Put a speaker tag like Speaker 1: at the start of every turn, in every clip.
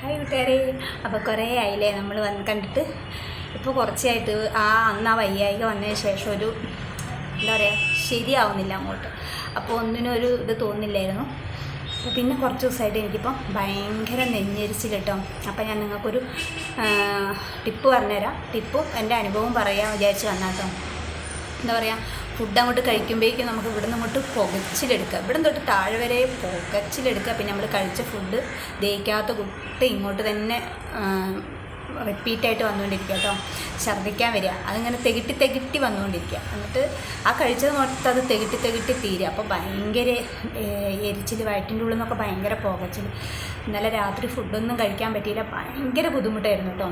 Speaker 1: Hi കൂട്ടുകാരെ. അപ്പോൾ കുറേ ആയില്ലേ നമ്മൾ വന്ന് കണ്ടിട്ട്? ഇപ്പോൾ കുറച്ചായിട്ട് ആ അന്ന് ആ വയ്യായിക വന്നതിന് ശേഷം ഒരു എന്താ പറയുക ശരിയാവുന്നില്ല അങ്ങോട്ട്. അപ്പോൾ ഒന്നിനും ഒരു ഇത് തോന്നില്ലായിരുന്നു. പിന്നെ കുറച്ച് ദിവസമായിട്ട് എനിക്കിപ്പം ഭയങ്കര നെഞ്ഞെരിച്ചിൽ കേട്ടോ അപ്പോൾ ഞാൻ നിങ്ങൾക്കൊരു ടിപ്പ് പറഞ്ഞുതരാം. ടിപ്പും എന്റെ അനുഭവം പറയാൻ വിചാരിച്ച് വന്നാട്ടോ എന്താ പറയുക ഫുഡ് അങ്ങോട്ട് കഴിക്കുമ്പോഴേക്കും നമുക്ക് ഇവിടുന്ന് അങ്ങോട്ട് പുകച്ചിലെടുക്കുക. ഇവിടുന്ന് തൊട്ട് താഴെ വരെ പുകച്ചിലെടുക്കുക. പിന്നെ നമ്മൾ കഴിച്ച ഫുഡ് ദഹിക്കാത്ത കുട്ടി ഇങ്ങോട്ട് തന്നെ റിപ്പീറ്റായിട്ട് വന്നുകൊണ്ടിരിക്കുക കേട്ടോ. ഛർദ്ദിക്കാൻ വരിക. അതിങ്ങനെ തെകിട്ടി തെകിട്ടി വന്നുകൊണ്ടിരിക്കുക. എന്നിട്ട് ആ കഴിച്ചത് മൊത്തം അത് തെകിട്ടി തെകിട്ടി തീരുക. അപ്പോൾ ഭയങ്കര എരിച്ചിൽ വയറ്റിന്റെ ഉള്ളിൽ നിന്നൊക്കെ ഭയങ്കര പുകച്ചിൽ ഇന്നലെ രാത്രി ഫുഡൊന്നും കഴിക്കാൻ പറ്റിയില്ല. ഭയങ്കര ബുദ്ധിമുട്ടായിരുന്നു കേട്ടോ.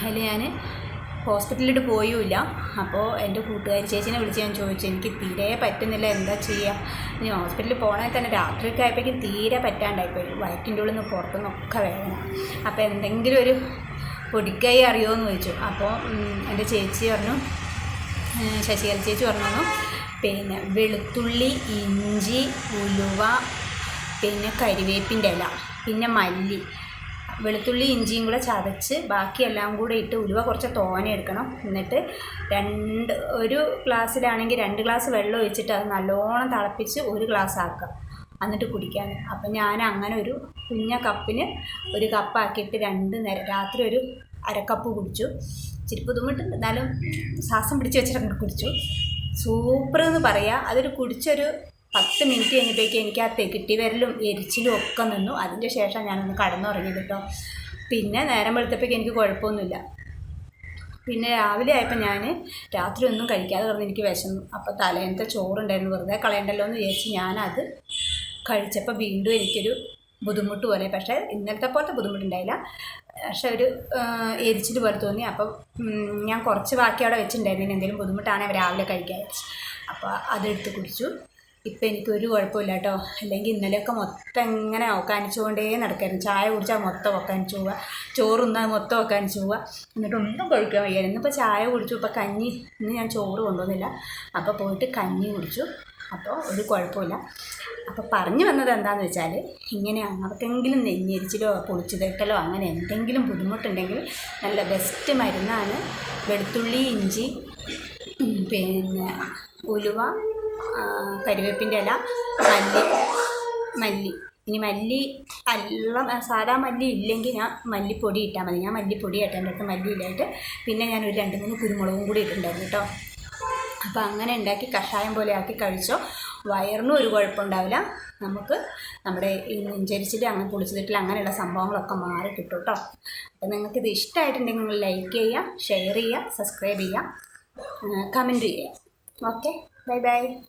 Speaker 1: അതിൽ ഞാൻ ഹോസ്പിറ്റലിൽ പോയുമില്ല അപ്പോൾ എന്റെ കൂട്ടുകാരി ചേച്ചിനെ വിളിച്ച് ഞാൻ ചോദിച്ചു എനിക്ക് തീരെ പറ്റുന്നില്ല എന്താ ചെയ്യുക ഇനി ഹോസ്പിറ്റലിൽ പോകണമെങ്കിൽ തന്നെ രാത്രിയൊക്കെ ആയപ്പോഴേക്കും തീരെ പറ്റാണ്ടായിപ്പോയി വയറ്റിന്റെ ഉള്ളിൽ നിന്ന് പുറത്തുനിന്നൊക്കെ വേദന. അപ്പോൾ എന്തെങ്കിലും ഒരു പൊടിക്കൈ അറിയുമോ എന്ന് ചോദിച്ചു അപ്പോൾ എന്റെ ചേച്ചി പറഞ്ഞു ശശികല ചേച്ചി പറഞ്ഞു പിന്നെ വെളുത്തുള്ളി ഇഞ്ചി ഉലുവ പിന്നെ കരിവേപ്പിന്റെ ഇല പിന്നെ മല്ലി. വെളുത്തുള്ളി ഇഞ്ചിയും കൂടെ ചതച്ച് ബാക്കിയെല്ലാം കൂടെ ഇട്ട് ഉലുവ കുറച്ച് തോന എടുക്കണം. എന്നിട്ട് രണ്ട് ഒരു ഗ്ലാസ്സിലാണെങ്കിൽ രണ്ട് ഗ്ലാസ് വെള്ളം ഒഴിച്ചിട്ട് അത് നല്ലോണം തിളപ്പിച്ച് ഒരു ഗ്ലാസ് ആക്കുക എന്നിട്ട് കുടിക്കാൻ. അപ്പം ഞാൻ അങ്ങനെ ഒരു കുഞ്ഞ കപ്പിന് ഒരു കപ്പാക്കിയിട്ട് രണ്ട് നേരം രാത്രി ഒരു അരക്കപ്പ് കുടിച്ചു. ഇച്ചിരി ബുദ്ധിമുട്ടുണ്ട്. എന്നാലും ശ്വാസം പിടിച്ച് വെച്ചിട്ട് കുടിച്ചു. സൂപ്പർ എന്ന് പറയാം. അതൊരു കുടിച്ചൊരു പത്ത് മിനിറ്റ് കഴിഞ്ഞപ്പോഴേക്കും എനിക്ക് ആ തെകിട്ടി വരലും എരിച്ചിലും ഒക്കെ നിന്നു. അതിന്റെ ശേഷം ഞാനൊന്ന് കടന്നുറങ്ങിയത് കേട്ടോ പിന്നെ നേരം വെളുത്തപ്പോഴേക്കും എനിക്ക് കുഴപ്പമൊന്നുമില്ല. പിന്നെ രാവിലെ ആയപ്പോൾ ഞാൻ രാത്രി ഒന്നും കഴിക്കാതെ കിടന്ന് എനിക്ക് വിശന്നു. അപ്പോൾ തലേന്നത്തെ ചോറുണ്ടായിരുന്നു. വെറുതെ കളയണ്ടല്ലോ എന്ന് വിചാരിച്ച് ഞാനത് കഴിച്ചപ്പോൾ വീണ്ടും എനിക്കൊരു ബുദ്ധിമുട്ട് പോലെ. പക്ഷേ ഇന്നലത്തെ പോലത്തെ ബുദ്ധിമുട്ടുണ്ടായില്ല. പക്ഷെ ഒരു എരിച്ചിട്ട് പോലെ തോന്നി. അപ്പം ഞാൻ കുറച്ച് ബാക്കി അവിടെ വെച്ചിട്ടുണ്ടായിരുന്നു. എന്തെങ്കിലും ബുദ്ധിമുട്ടാണെങ്കിൽ രാവിലെ കഴിക്കാൻ അപ്പോൾ അതെടുത്ത് കുടിച്ചു. ഇപ്പം എനിക്കൊരു കുഴപ്പമില്ല കേട്ടോ അല്ലെങ്കിൽ ഇന്നലെയൊക്കെ മൊത്തം എങ്ങനെ ഒക്കാനിച്ചുകൊണ്ടേ നടക്കായിരുന്നു. ചായ കുടിച്ചാൽ മൊത്തം ഒക്കാനിച്ചു പോവുക. ചോറുന്നാൽ മൊത്തം ഒക്കാനിച്ചു പോവുക. എന്നിട്ട് ഒന്നും കഴിക്കാൻ വയ്യ ഇന്നിപ്പോൾ ചായ കുടിച്ചു. ഇപ്പോൾ കഞ്ഞി ഇന്ന് ഞാൻ ചോറ് കൊണ്ടുവന്നില്ല. അപ്പോൾ പോയിട്ട് കഞ്ഞി കുടിച്ചു. അപ്പോൾ ഒരു കുഴപ്പമില്ല. അപ്പോൾ പറഞ്ഞു വന്നത് എന്താണെന്ന് വെച്ചാൽ ഇങ്ങനെ അവർക്കെങ്കിലും നെഞ്ഞരിച്ചിലോ പൊളിച്ചു തട്ടലോ അങ്ങനെ എന്തെങ്കിലും ബുദ്ധിമുട്ടുണ്ടെങ്കിൽ നല്ല ബെസ്റ്റ് മരുന്നാണ് വെളുത്തുള്ളി ഇഞ്ചി പിന്നെ ഉലുവ കരിവേപ്പിന്റെ ഇല മല്ലി മല്ലി. ഇനി മല്ലി അല്ല സാധാ മല്ലി ഇല്ലെങ്കിൽ ഞാൻ മല്ലിപ്പൊടി ഇട്ടാൽ മതി. ഞാൻ മല്ലിപ്പൊടി ഇട്ടാൽ എന്റെ അടുത്ത് മല്ലി ഇല്ലായിട്ട് പിന്നെ ഞാൻ ഒരു രണ്ട് മൂന്ന് കുരുമുളകും കൂടി ഇട്ടിട്ടുണ്ടായിരുന്നു കേട്ടോ. അപ്പോൾ അങ്ങനെ ഉണ്ടാക്കി കഷായം പോലെ ആക്കി കഴിച്ചോ. വയറിനും ഒരു കുഴപ്പമുണ്ടാവില്ല നമുക്ക് നമ്മുടെ ഈ നെഞ്ചരിച്ചിൽ അങ്ങനെ പൊളിച്ചിട്ടില്ല അങ്ങനെയുള്ള സംഭവങ്ങളൊക്കെ മാറി കിട്ടും കേട്ടോ. അപ്പോൾ നിങ്ങൾക്ക് ഇത് ഇഷ്ടമായിട്ടുണ്ടെങ്കിൽ നിങ്ങൾ ലൈക്ക് ചെയ്യുക ഷെയർ ചെയ്യുക സബ്സ്ക്രൈബ് ചെയ്യുക കമന്റ് ചെയ്യുക. ഓക്കെ? Bye bye.